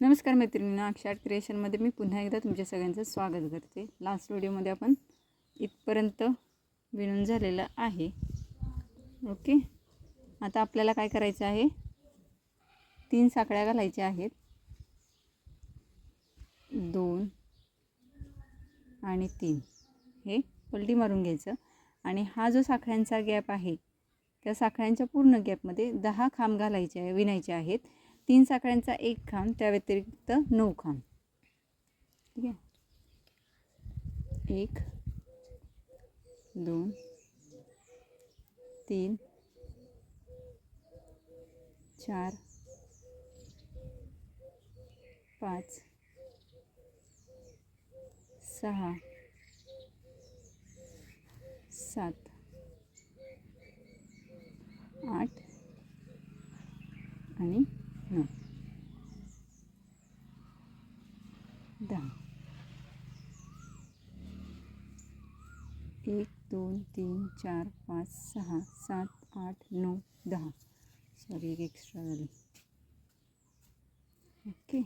नमस्कार मैत्रिणींना अक्षर क्रिएशनमध्ये मी पुन्हा एकदा तुमच्या सगळ्यांचं स्वागत करते. लास्ट व्हिडिओमध्ये आपण इथपर्यंत विणून झालेलं आहे. ओके आता आपल्याला काय करायचं आहे? तीन साखळ्या घालायच्या आहेत. दोन आणि तीन. हे पलटी मारून घ्यायचं. आणि हा जो साखळ्यांचा गॅप आहे त्या साखळ्यांच्या पूर्ण गॅपमध्ये दहा खांब घालायचे आहे विणायचे आहेत. तीन साखळ्यांचा एक खांब त्या व्यतिरिक्त नऊ खांब. ठीक आहे? एक दोन तीन चार पाच सहा सात आठ आणि नऊ दहा. एक दोन तीन चार पाच सहा सात आठ नऊ दहा. सॉरी एक एक्स्ट्रा झाली. ओके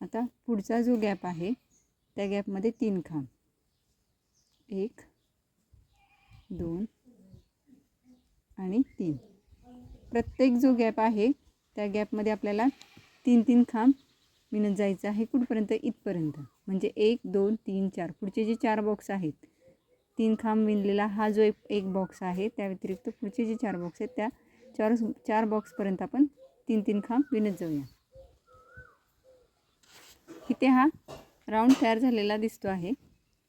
आता पुढचा जो गॅप आहे त्या गॅपमध्ये तीन खांब. एक दोन आणि तीन. प्रत्येक जो गॅप आहे त्या गॅपमध्ये आपल्याला तीन तीन खांब विणत जायचं आहे कुठपर्यंत? इथपर्यंत. म्हणजे एक दोन तीन चार. पुढचे जे चार बॉक्स आहेत तीन खांब विणलेला हा जो एक एक बॉक्स आहे त्या व्यतिरिक्त पुढचे जे चार बॉक्स आहेत त्या चार चार बॉक्सपर्यंत आपण तीन तीन खांब विणत जाऊया. इथे हा राऊंड तयार झालेला दिसतो आहे.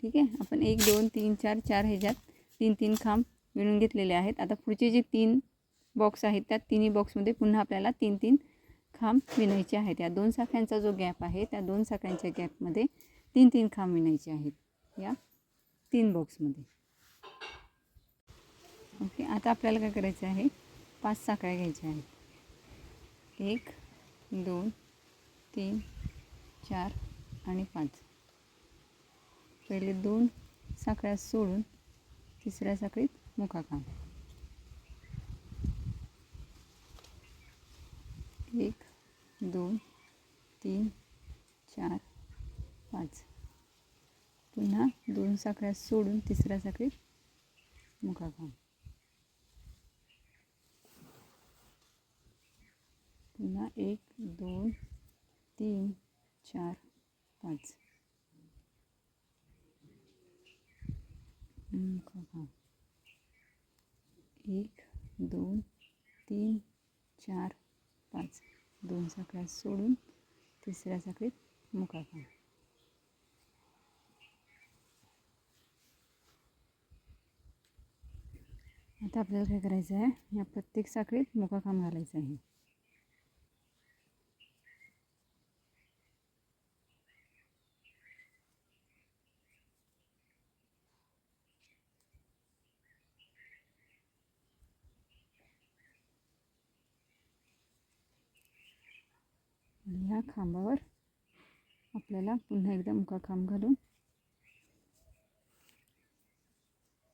ठीक आहे? आपण एक दोन तीन चार चार ह्याच्यात तीन तीन खांब विणून घेतलेले आहेत. आता पुढचे जे तीन बॉक्स आहेत त्या तिन्ही बॉक्समध्ये पुन्हा आपल्याला तीन तीन खांब विणायचे आहेत. या दोन साख्यांचा जो गॅप आहे त्या दोन साख्यांच्या गॅपमध्ये तीन तीन खांब विणायचे आहेत या तीन बॉक्समध्ये ओके आता आपल्याला काय करायचं आहे? पाच साखळ्या घ्यायच्या आहेत. एक दोन तीन चार आणि पाच. पहिले दोन साखळ्या सोडून तिसऱ्या साखळीत मुखाखांब. एक दोन तीन चार पाच. पुन्हा दोन साखळ्या सोडून तिसऱ्या साखळीत मुखाखांब पुन्हा एक दोन तीन चार पाच. मुखाखांब एक दोन तीन चार पाच. दोन साखळ्या सोडून तिसऱ्या साखळीत मुखाखांब आता आपल्याला काय करायचं आहे या प्रत्येक साखळीत मुखाखांब घालायचा आहे आणि ह्या खांबावर आपल्याला पुन्हा एकदा मुका खांब घालून.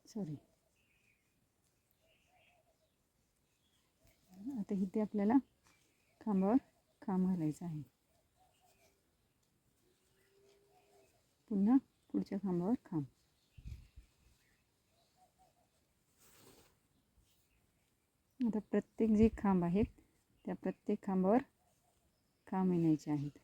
सॉरी आता इथे आपल्याला खांबावर खांब घालायचा आहे. पुन्हा पुढच्या खांबावर खांब. आता प्रत्येक जे खांब आहेत त्या प्रत्येक खांबावर काम येण्याचे आहेत.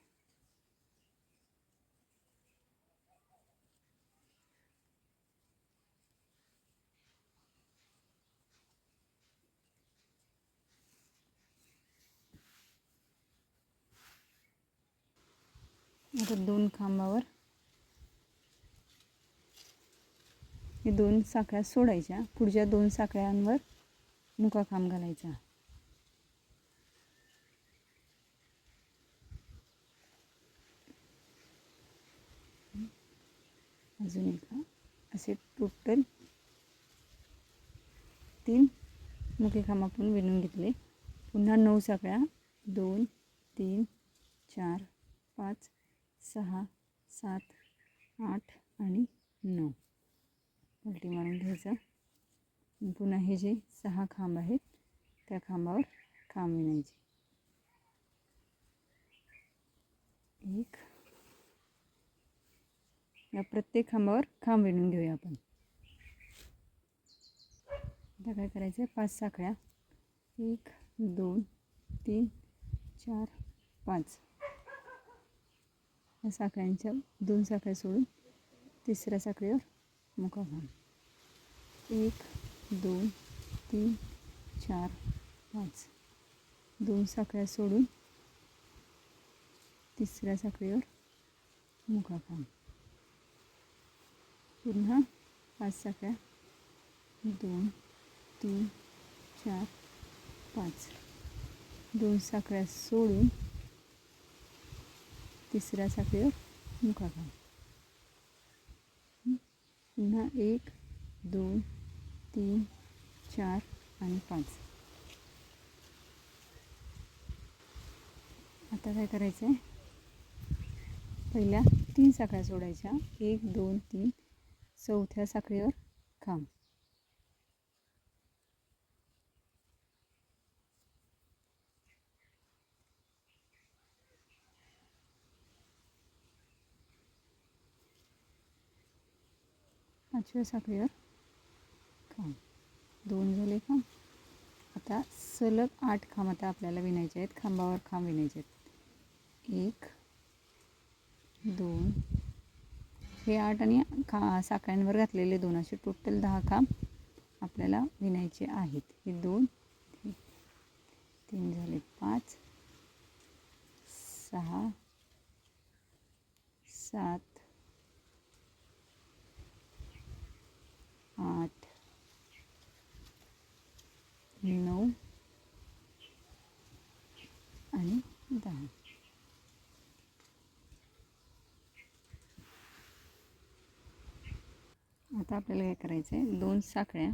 आता दोन खांबावर हे दोन साखळ्या सोडायच्या. पुढच्या दोन साखळ्यांवर मुका खांब घालायचा. अजून एका. असे टोटल तीन मुखे खांब आपण विणून घेतले. पुन्हा नऊ साखळ्या दोन तीन चार पाच सहा सात आठ आणि नऊ. उलटी मारून घ्यायचा. पुन्हा हे जे सहा खांब आहेत त्या खांबावर खांब विणायचे. एक या प्रत्येक खांबावर खांब विणून घेऊया आपण. आता काय करायचं आहे पाच साखळ्या. एक दोन तीन चार पाच. या साखळ्यांच्या दोन साखळ्या सोडून तिसऱ्या साखळीवर मुका खांब एक दोन तीन चार पाच. दोन साखळ्या सोडून तिसऱ्या साखळीवर मुका खांब पुन्हा पाच साखळ्या दोन तीन चार पाच. दोन साखळ्या सोडून तिसऱ्या साखळीवर मुका घाल. पुन्हा एक दोन तीन चार आणि पाच. आता काय करायचं आहे पहिल्या तीन साखळ्या सोडायच्या. एक दोन तीन चौथ्या साखळीवर खांब. पाचव्या साखळीवर खांब. दोन झाले खांब. आता सलग आठ खांब आता आपल्याला विणायचे आहेत. खांबावर खांब विणायचे आहेत. एक दोन हे आठ आणि खा साखळ्यांवर घातलेले दोन असे टोटल दहा खांब आपल्याला विणायचे आहेत. हे दोन तीन झाले पाच सहा सात आठ नऊ आणि दहा आता आपल्याला काय करायचं आहे. दोन साखळ्या.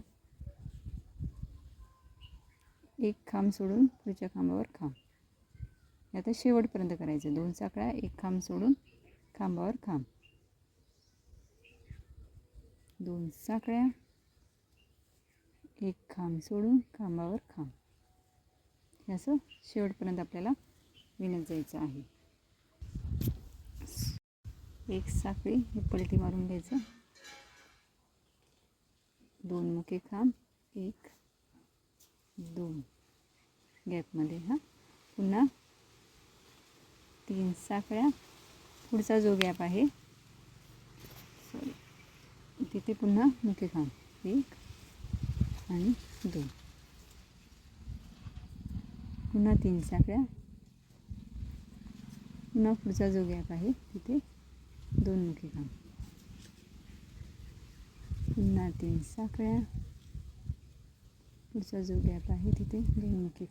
एक खांब सोडून पुढच्या खांबावर खांब. हे आता शेवटपर्यंत करायचं दोन साखळ्या एक खांब सोडून खांबावर खांब. दोन साखळ्या एक खांब सोडून खांबावर खांब. हे असं शेवटपर्यंत आपल्याला विणत जायचं आहे. एक साखळी हे पलटी मारून घ्यायचं. दोन मुखे खांब एक दोन. गॅपमध्ये हां. पुन्हा तीन साखळ्या. पुढचा जो गॅप आहे सॉरी तिथे पुन्हा मुखे खांब एक आणि दोन. पुन्हा तीन साखळ्या. पुन्हा पुढचा जो गॅप आहे तिथे दोन मुखे खांब पुन्हा तीन साखळ्या पुढचा जो गॅप आहे तिथे दोन मुखे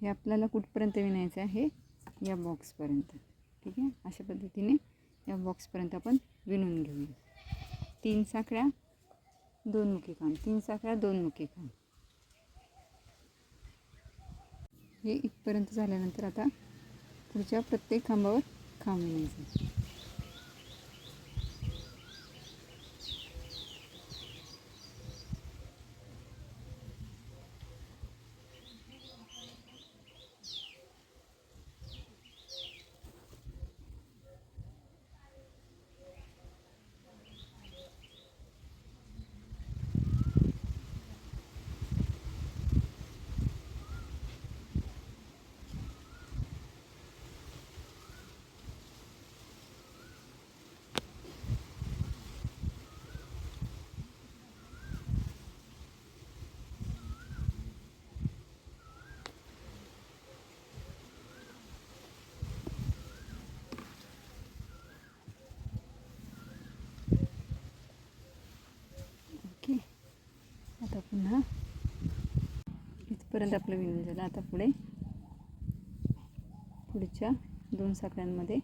हे आपल्याला कुठपर्यंत विणायचं आहे? या बॉक्सपर्यंत ठीक आहे? अशा पद्धतीने या बॉक्सपर्यंत आपण विणून घेऊया. तीन साखळ्या दोन मुखी खांब तीन साखळ्या दोन मुखी खांब हे इथपर्यंत झाल्यानंतर आता पुढच्या प्रत्येक खांबावर खांब विणायचं ओके आता पुन्हा इथपर्यंत आपलं विणून झालं. आता पुढे पुढच्या दोन साखळ्यांमध्ये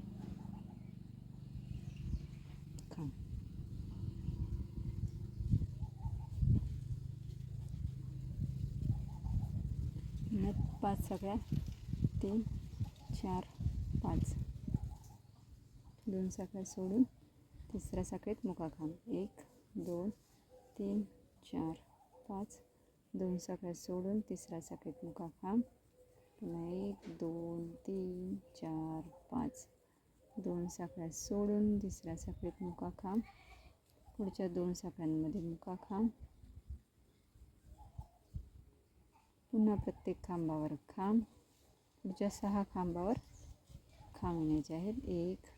पाच साखळ्या. तीन चार पाच. दोन साखळ्या सोडून तिसऱ्या साखळीत मुका खांब एक दोन तीन चार पाच. दोन साखळ्या सोडून तिसऱ्या साखळीत मुका खांब पुन्हा एक दोन तीन चार पाच दोन साखळ्या सोडून तिसऱ्या साखळीत मुका खांब पुढच्या दोन साखळ्यांमध्ये मुका खांब पुन्हा प्रत्येक खांबावर खांब पुढच्या सहा खांबावर खांब आहेत एक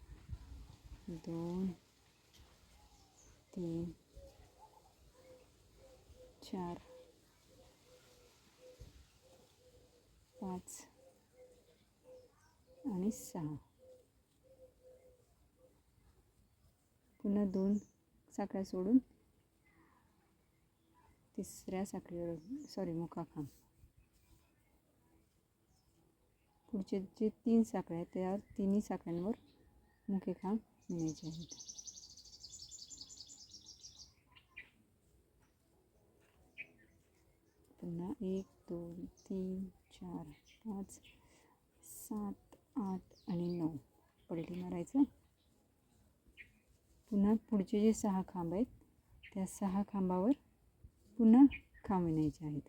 दोन तीन चार पाच आणि सहा. पुन्हा दोन साखळ्या सोडून तिसऱ्या साखळीवर सॉरी मुका पुढचे जे तीन साखळे आहेत त्या तिन्ही साखळ्यांवर मुखे खांब मिळायचे आहेत. पुन्हा एक दोन तीन चार पाच सात आठ आणि नऊ. पलटी मारायचं. पुन्हा पुढचे जे सहा खांब आहेत त्या सहा खांबावर पुन्हा खांब विणायचे आहेत.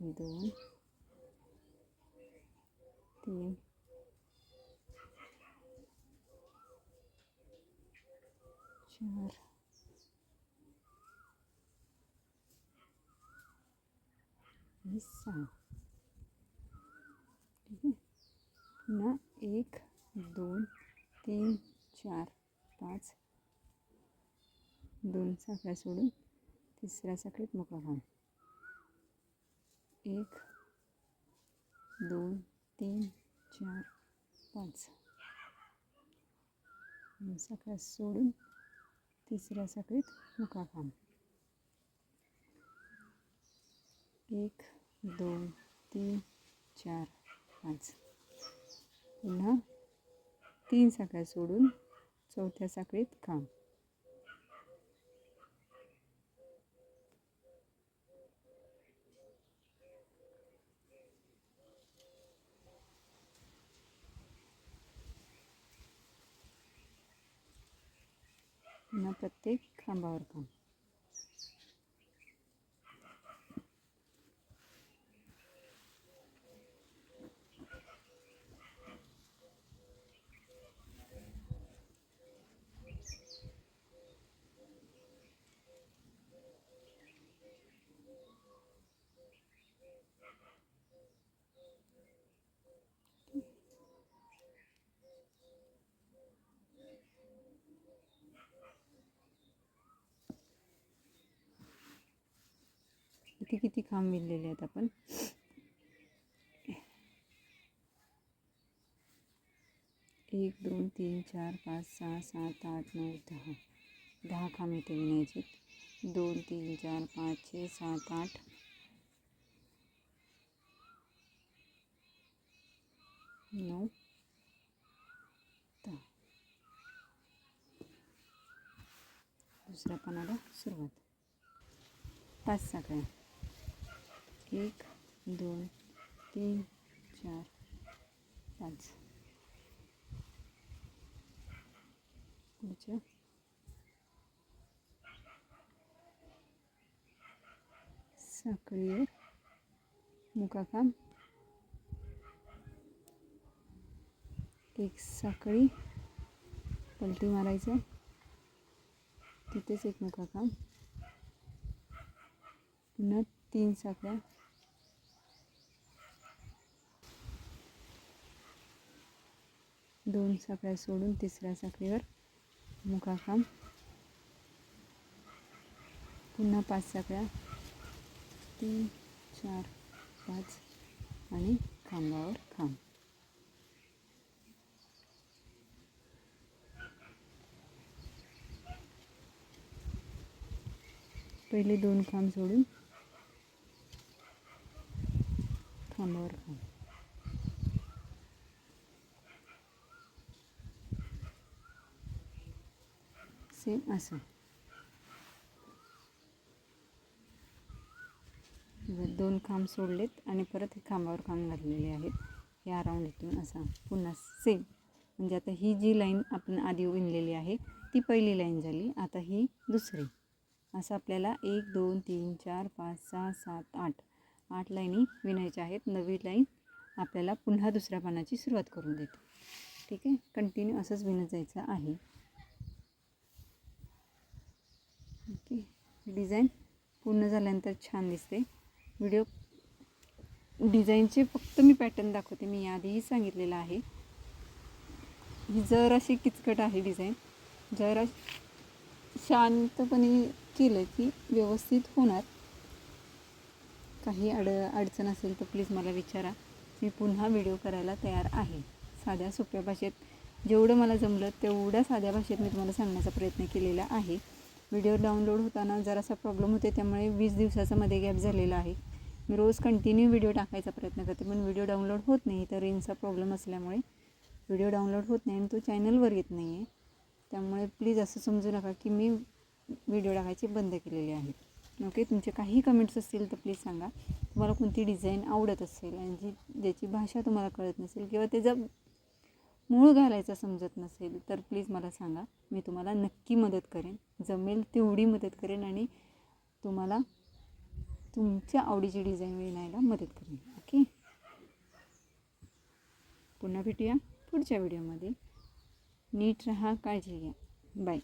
दोन तीन चार आणि सहा ठीक आहे पुन्हा एक दोन तीन चार पाच दोन साखळ्या सोडून तिसऱ्या साखळीत मोकळा खांब एक दोन तीन चार पाच. दोन साखळ्या सोडून तिसऱ्या साखळीत मुका काम एक दोन तीन चार पाच. पुन्हा तीन साखळ्या सोडून चौथ्या साखळीत काम पुन्हा प्रत्येक खांबावर काम किती किती खांब विणलेले आहेत आपण? एक दोन तीन चार पाच सहा सात आठ नऊ दहा. दहा खांब इथे विणायचे दोन तीन चार पाच छे सात आठ. नऊ. दहा. दुसऱ्या पानाला सुरुवात. पाच साखळ्या. एक दोन तीन चार पाच. पुढच्या साखळीवर मुकाकाम एक साखळी. पलटी मारायचं. तिथेच एक मुकाकाम पुन्हा तीन साखळ्या. दोन साखळ्या सोडून तिसऱ्या साखळीवर मुकाखांब पुन्हा पाच साखळ्या. तीन चार पाच आणि खांबावर खांब. पहिले दोन खांब सोडून खांबावर खांब सेम असं. दोन खांब सोडलेत आणि परत हे खांबावर खांब घातलेले आहेत. या राऊंड इथून असा पुन्हा सेम म्हणजे आता ही जी लाईन आपण आधी विणलेली आहे ती पहिली लाईन झाली. आता ही दुसरी. असं आपल्याला एक दोन तीन चार पाच सहा सात आठ. आठ लाईनी विणायच्या आहेत. नवी लाईन आपल्याला पुन्हा दुसऱ्या पानाची सुरुवात करून देते. ठीक आहे? कंटिन्यू असंच विणत जायचं आहे. ओके. डिझाईन पूर्ण झाल्यानंतर छान दिसते. व्हिडिओ डिझाईनचे फक्त मी पॅटर्न दाखवते. मी याआधीही सांगितलेलं आहे. ही जर अशी किचकट आहे डिझाईन. जरा शांतपणे केलं की व्यवस्थित होणार. काही अड अडचण असेल तर प्लीज मला विचारा. मी पुन्हा व्हिडिओ करायला तयार आहे. साध्या सोप्या भाषेत. जेवढं मला जमलं तेवढ्या साध्या भाषेत मी तुम्हाला सांगण्याचा प्रयत्न केलेला आहे. व्हिडिओ डाउनलोड होताना जरासा प्रॉब्लेम होते त्यामुळे वीस दिवसाचा मध्ये गॅप झालेला आहे. मी रोज कंटिन्यू व्हिडिओ टाकायचा प्रयत्न करते पण व्हिडिओ डाउनलोड होत नाही तर रेंजचा प्रॉब्लेम असल्यामुळे व्हिडिओ डाउनलोड होत नाही आणि तो चॅनलवर येत नाही आहे त्यामुळे प्लीज असं समजू नका की मी व्हिडिओ टाकायची बंद केलेले आहेत. ओके तुमचे काही कमेंट्स असतील तर प्लीज सांगा. तुम्हाला कोणती डिझाईन आवडत असेल आणि जी ज्याची भाषा तुम्हाला कळत नसेल किंवा त्याचा मूळ घालायचा समजत नसेल तर प्लीज मला सांगा. मी तुम्हाला नक्की मदत करेन. जमेल तेवढी मदत करेन आणि तुम्हाला तुमच्या आवडीची डिझाईन विणायला मदत करेन. ओके पुन्हा भेटूया पुढच्या व्हिडिओमध्ये नीट रहा काळजी घ्या. बाय